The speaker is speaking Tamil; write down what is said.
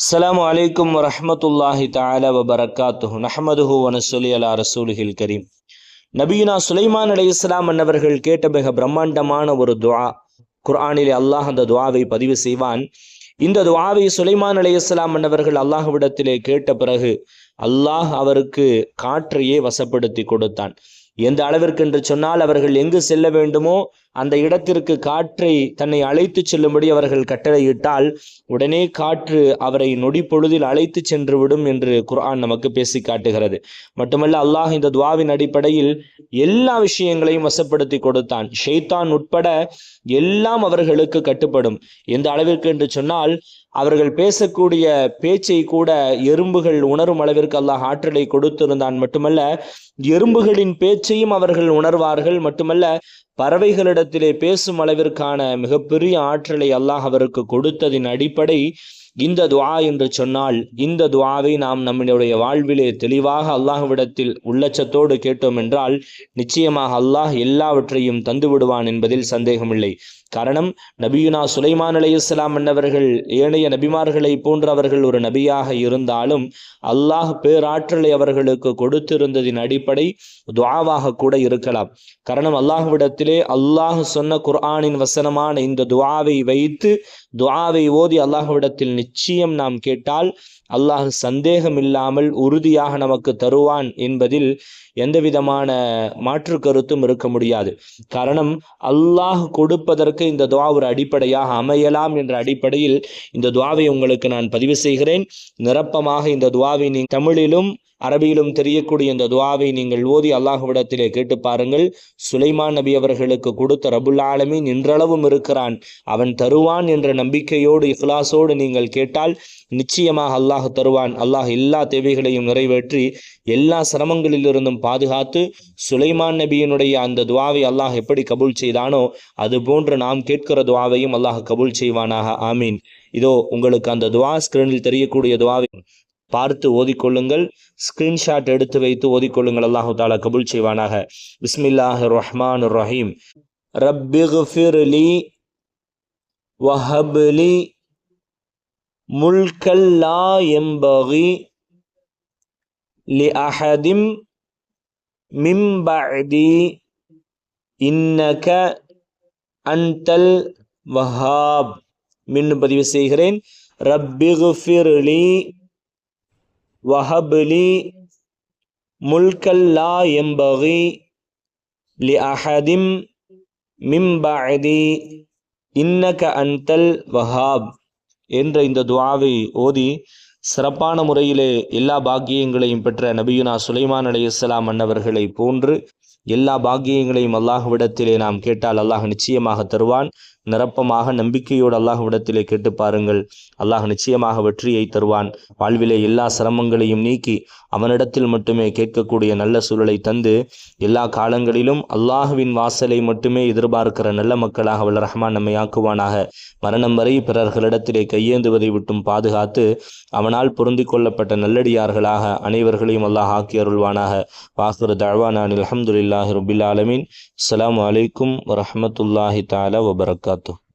السلام عليكم ورحمة الله تعالى وبركاته نحمده ونصلي على رسوله الكريم நபியுனா சுலைமான் அலை இஸ்லாம் அன்னவர்கள் கேட்ட மிக பிரம்மாண்டமான ஒரு துஆ குர்ஆனிலே அல்லாஹ் அந்த துஆவை பதிவு செய்வான் இந்த துஆவை சுலைமான் அலை இஸ்லாம் அன்னவர்கள் அல்லாஹ்விடத்திலே கேட்ட பிறகு அல்லாஹ் அவருக்கு காற்றையே வசப்படுத்தி கொடுத்தான் எந்த அளவிற்கு என்று சொன்னால் அவர்கள் எங்கு செல்ல வேண்டுமோ அந்த இடத்திற்கு காற்றை தன்னை அழைத்து செல்லும்படி அவர்கள் கட்டளையிட்டால் உடனே காற்று அவரை நொடி பொழுதில் அழைத்து சென்று விடும் என்று குர்ஆன் நமக்கு பேசி காட்டுகிறது. மட்டுமல்ல அல்லாஹ் இந்த துவாவின் அடிப்படையில் எல்லா விஷயங்களையும் வசப்படுத்தி கொடுத்தான். ஷெய்தான் உட்பட எல்லாம் அவர்களுக்கு கட்டுப்படும். எந்த அளவிற்கு என்று சொன்னால் அவர்கள் பேசக்கூடிய பேச்சை கூட எறும்புகள் உணரும் அளவிற்கு அல்லாஹ் ஆற்றலை கொடுத்திருந்தான். மட்டுமல்ல எறும்புகளின் பேச்சு பேச்சையும் அவர்கள் உணர்வார்கள். மட்டுமல்ல பறவைகளிடத்திலே பேசும் அளவிற்கான மிகப்பெரிய ஆற்றலை அல்லாஹ் அவருக்கு கொடுத்ததின் அடிப்படை இந்த துவா என்று சொன்னால் இந்த துவாவை நாம் நம்முடைய வாழ்விலே தெளிவாக அல்லாஹ்விடத்தில் உள்ளச்சத்தோடு கேட்டோம் என்றால் நிச்சயமாக அல்லாஹ் எல்லாவற்றையும் தந்து விடுவான் என்பதில் சந்தேகமில்லை. காரணம் நபியுனா சுலைமான் அலி இஸ்லாம் என்னவர்கள் ஏனைய நபிமார்களை போன்றவர்கள் ஒரு நபியாக இருந்தாலும் அல்லாஹ் பேராற்றலை அவர்களுக்கு கொடுத்திருந்ததின் அடிப்படை துவாவாக கூட இருக்கலாம். காரணம் அல்லாஹ்விடத்திலே அல்லாஹ் சொன்ன குர்ஆனின் வசனமான இந்த துவாவை வைத்து துவாவை ஓதி அல்லாஹ்விடத்தில் நிச்சயம் நாம் கேட்டால் அல்லாஹ் சந்தேகம் இல்லாமல் உறுதியாக நமக்கு தருவான் என்பதில் எந்த விதமான மாற்று கருத்தும் இருக்க முடியாது. காரணம் அல்லாஹ் கொடுப்பதற்கு இந்த துவா ஒரு அடிப்படையாக அமையலாம் என்ற அடிப்படையில் இந்த துவாவை உங்களுக்கு நான் பதிவு செய்கிறேன். நிரப்பமாக இந்த துவாவை நீ தமிழிலும் அரபியிலும் தெரியக்கூடிய இந்த துவாவை நீங்கள் ஓதி அல்லாஹுவிடத்திலே கேட்டு பாருங்கள். சுலைமான் நபி அவர்களுக்கு கொடுத்த ரபுல் ஆலமீன் இன்றளவும் இருக்கிறான். அவன் தருவான் என்ற நம்பிக்கையோடு இஃப்லாஸோடு நீங்கள் கேட்டால் நிச்சயமாக அல்லாஹ் தருவான். அல்லாஹ் எல்லா தேவைகளையும் நிறைவேற்றி எல்லா சிரமங்களிலிருந்தும் பாதுகாத்து சுலைமான் நபியினுடைய அந்த துவாவை அல்லாஹ் எப்படி கபூல் செய்தானோ அது போன்று நாம் கேட்கிற துவாவையும் அல்லாஹ் கபூல் செய்வானாக. ஆமீன். இதோ உங்களுக்கு அந்த துவா ஸ்கிரீனில் தெரியக்கூடிய துவாவை பார்த்து ஓதிக்கொள்ளுங்கள். ஸ்கிரீன்ஷாட் எடுத்து வைத்து ஓதிக்கொள்ளுங்கள். அல்லாஹு தாலா கபுல் செய்வானாக. பிஸ்மில்லாஹ் ரஹ்மான் ரஹீம் ரப்பிஃபிர்லி வஹப்லி முல்கல்லா எம்பகி லி அஹதிம் மிம்பஅதி இன்னக அந்தல் வஹாப் மீண்டும் பதிவு செய்கிறேன். ரப்பிஃபிர்லி வஹப்லி முல்கல்லா எம்பகி லி அஹதிம் மிம்பதி இன்னக அன்தல் வஹாப் என்ற இந்த துவாவை ஓதி சிறப்பான முறையிலே எல்லா பாக்கியங்களையும் பெற்ற நபியுனா சுலைமான் அலி இஸ்லாம் அன்னவர்களை போன்று எல்லா பாக்கியங்களையும் அல்லாஹுவிடத்திலே நாம் கேட்டால் அல்லாஹ் நிச்சயமாக தருவான். நிரப்பமாக நம்பிக்கையோடு அல்லாஹ்விடத்திலே கேட்டு பாருங்கள். அல்லாஹ் நிச்சயமாக வெற்றியை தருவான். வாழ்விலே எல்லா சிரமங்களையும் நீக்கி அவனிடத்தில் மட்டுமே கேட்கக்கூடிய நல்ல சூழலை தந்து எல்லா காலங்களிலும் அல்லாஹுவின் வாசலை மட்டுமே எதிர்பார்க்கிற நல்ல மக்களாக வல்ல ரஹ்மான் நம்மை ஆக்குவானாக. மரணம் வரை பிறர்களிடத்திலே கையேந்துவதை விட்டும் பாதுகாத்து அவனால் பொருந்தி கொள்ளப்பட்ட நல்லடியார்களாக அனைவர்களையும் அல்லாஹ் ஆக்கி அருள்வானாக. வாசுர் தழ்வானான் அலமதுல்லாஹி ரபில் ஆலமின். அஸ்லாம் வலைக்கும் வரமத்துல்லாஹி தாலா کر